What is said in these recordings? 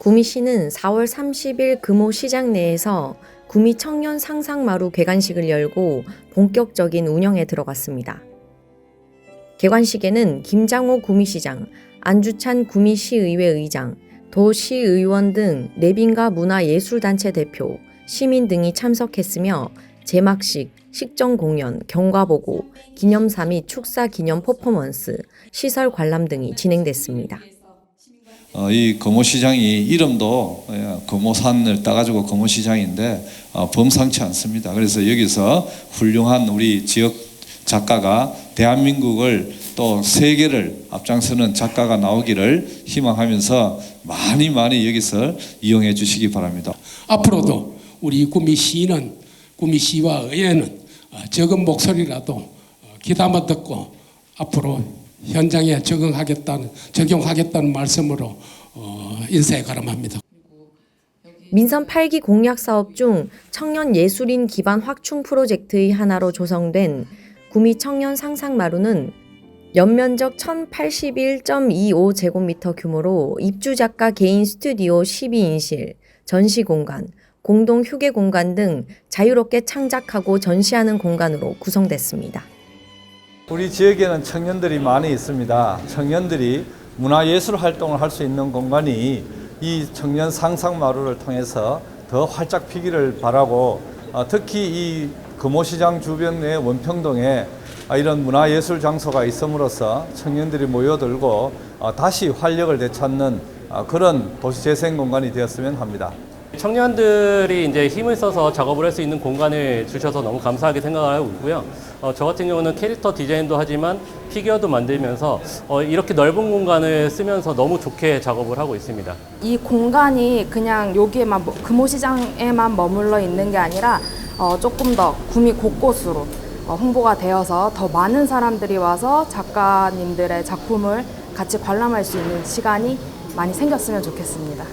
구미시는 4월 30일 금호 시장 내에서 구미 청년 상상마루 개관식을 열고 본격적인 운영에 들어갔습니다. 개관식에는 김장호 구미시장, 안주찬 구미시의회 의장, 도시의원 등 내빈과 문화예술단체 대표, 시민 등이 참석했으며 제막식, 식전 공연, 경과보고, 기념사 및 축사 기념 퍼포먼스, 시설 관람 등이 진행됐습니다. 어, 이 금호시장이 이름도 예, 금호산을 따가지고 금호시장인데 어, 범상치 않습니다. 그래서 여기서 훌륭한 우리 지역 작가가 대한민국을 또 세계를 앞장서는 작가가 나오기를 희망하면서 많이 많이 여기서 이용해 주시기 바랍니다. 앞으로도 우리 구미 시는 구미 시와 의회는 어, 적은 목소리라도 어, 귀담아 듣고 앞으로 현장에 적응하겠다는 적용하겠다는 말씀으로 어, 인사에 가름합니다. 민선 8기 공약 사업 중 청년 예술인 기반 확충 프로젝트의 하나로 조성된 구미 청년 상상 마루는 연면적 1081.25 제곱미터 규모로 입주 작가 개인 스튜디오 12인실, 전시 공간, 공동 휴게 공간 등 자유롭게 창작하고 전시하는 공간으로 구성됐습니다. 우리 지역에는 청년들이 많이 있습니다. 청년들이 문화예술 활동을 할 수 있는 공간이 이 청년 상상마루를 통해서 더 활짝 피기를 바라고 어, 특히 이 금호시장 주변의 원평동에 아, 이런 문화예술 장소가 있음으로써 청년들이 모여들고 어, 다시 활력을 되찾는 어, 그런 도시재생 공간이 되었으면 합니다. 청년들이 이제 힘을 써서 작업을 할 수 있는 공간을 주셔서 너무 감사하게 생각을 하고 있고요. 어, 저 같은 경우는 캐릭터 디자인도 하지만 피규어도 만들면서 어, 이렇게 넓은 공간을 쓰면서 너무 좋게 작업을 하고 있습니다. 이 공간이 그냥 여기에만 머- 금호시장에만 머물러 있는 게 아니라 어, 조금 더 구미 곳곳으로 어, 홍보가 되어서 더 많은 사람들이 와서 작가님들의 작품을 같이 관람할 수 있는 시간이 많이 생겼으면 좋겠습니다.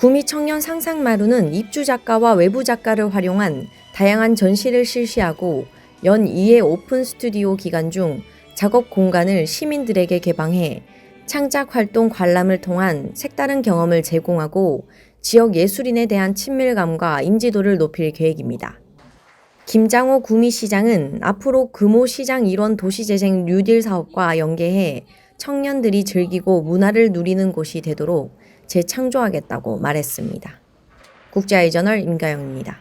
구미 청년 상상마루는 입주 작가와 외부 작가를 활용한 다양한 전시를 실시하고 연 2회 오픈 스튜디오 기간 중 작업 공간을 시민들에게 개방해 창작 활동 관람을 통한 색다른 경험을 제공하고 지역 예술인에 대한 친밀감과 인지도를 높일 계획입니다. 김장호 구미시장은 앞으로 금호시장 일원 도시재생 뉴딜 사업과 연계해 청년들이 즐기고 문화를 누리는 곳이 되도록 재창조하겠다고 말했습니다. 국제아이저널 임가영입니다.